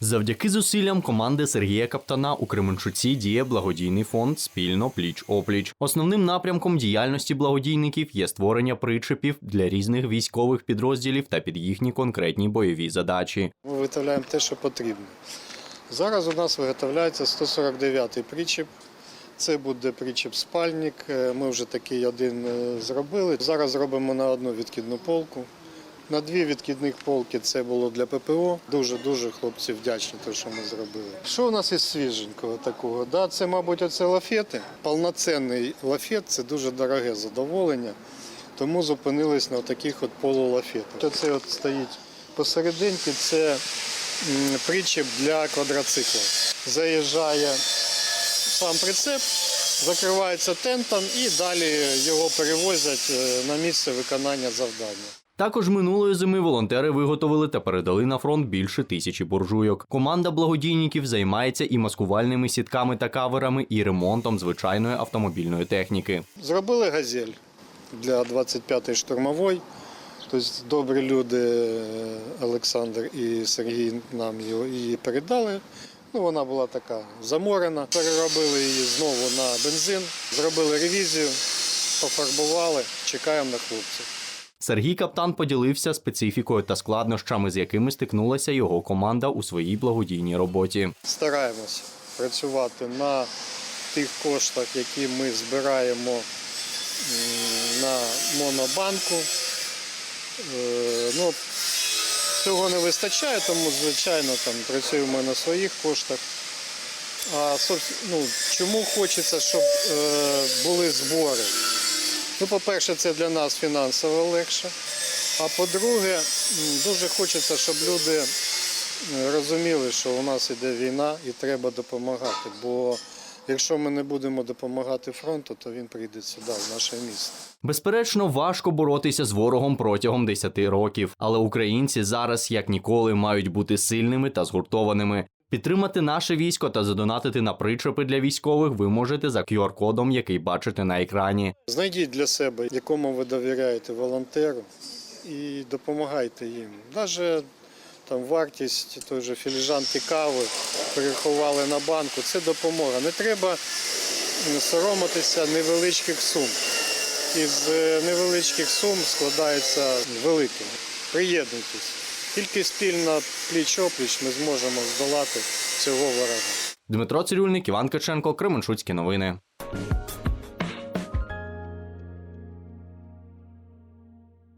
Завдяки зусиллям команди Сергія Каптана у Кременчуці діє благодійний фонд спільно пліч опліч. Основним напрямком діяльності благодійників є створення причепів для різних військових підрозділів та під їхні конкретні бойові задачі. Ми виготовляємо те, що потрібно. Зараз у нас виготовляється 149-й причіп. Це буде причіп спальник. Е, Ми вже такий один е, зробили. Зараз зробимо на одну відкидну полку. На дві відкидних полки це було для ППО. Дуже дуже хлопці вдячні, те, що ми зробили. Що у нас із свіженького такого? Да, це, мабуть, оце лафети. Повноцінний лафет це дуже дороге задоволення. Тому зупинились на таких от полулафетах. Оце от стоїть посерединці, це причіп для квадроцикла. Заїжджає сам прицеп, закривається тентом і далі його перевозять е, на місце виконання завдання. Також минулої зими волонтери виготовили та передали на фронт більше тисячі буржуйок. Команда благодійників займається і маскувальними сітками та каверами, і ремонтом звичайної автомобільної техніки. Зробили газель для 25-ї штурмової. Тобто добрі люди е, Олександр і Сергій нам її передали. Ну, вона була така заморена. Переробили її знову на бензин, зробили ревізію, пофарбували, чекаємо на хлопців. Сергій Каптан поділився специфікою та складнощами, з якими стикнулася його команда у своїй благодійній роботі. Стараємося працювати на тих коштах, які ми збираємо на монобанку. Е, Ну, цього не вистачає, тому, звичайно, там працюємо на своїх коштах. А ну, чому хочеться, щоб е, були збори? Ну, по-перше, це для нас фінансово легше. А по-друге, дуже хочеться, щоб люди розуміли, що у нас іде війна і треба допомагати. Бо якщо ми не будемо допомагати фронту, то він прийде сюди, в наше місто. Безперечно, важко боротися з ворогом протягом 10 років, але українці зараз як ніколи мають бути сильними та згуртованими. Підтримати наше військо та задонатити на причепи для військових ви можете за QR-кодом, який бачите на екрані. Знайдіть для себе, якому ви довіряєте волонтеру, і допомагайте їм. Навіть там вартість той же філіжанки кави переховали на банку. Це допомога. Не треба соромитися невеличких сум. Із е, невеличких сум складається велике. Приєднуйтесь. Тільки спільно пліч-опліч ми зможемо здолати цього ворога. Дмитро Цирюльник, Іван Каченко, Кременчуцькі новини.